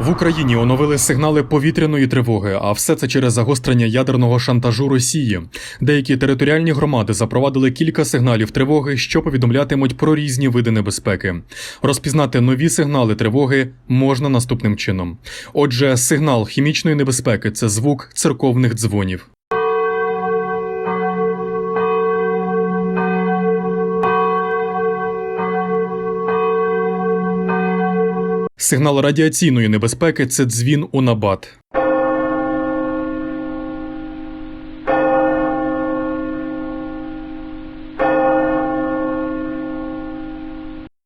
В Україні оновили сигнали повітряної тривоги, а все це через загострення ядерного шантажу Росії. Деякі територіальні громади запровадили кілька сигналів тривоги, що повідомлятимуть про різні види небезпеки. Розпізнати нові сигнали тривоги можна наступним чином. Отже, сигнал хімічної небезпеки це звук церковних дзвонів. Сигнал радіаційної небезпеки це дзвін у набат.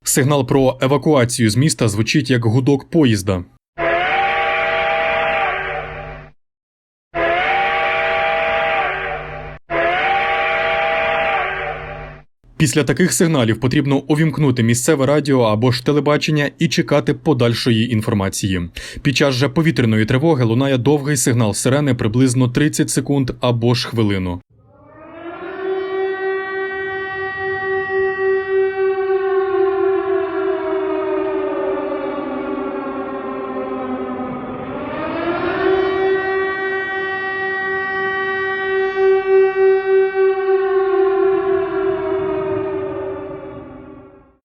Сигнал про евакуацію з міста звучить як гудок поїзда. Після таких сигналів потрібно увімкнути місцеве радіо або ж телебачення і чекати подальшої інформації. Під час же повітряної тривоги лунає довгий сигнал сирени приблизно 30 секунд або ж хвилину.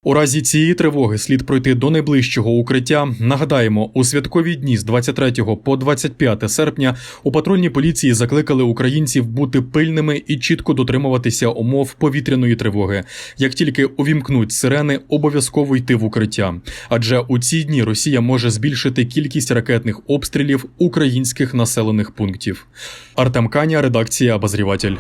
У разі цієї тривоги слід пройти до найближчого укриття. Нагадаємо, у святкові дні з 23 по 25 серпня у патрульній поліції закликали українців бути пильними і чітко дотримуватися умов повітряної тривоги. Як тільки увімкнуть сирени, обов'язково йти в укриття. Адже у ці дні Росія може збільшити кількість ракетних обстрілів українських населених пунктів. Артем Каня, редакція Обозріватель.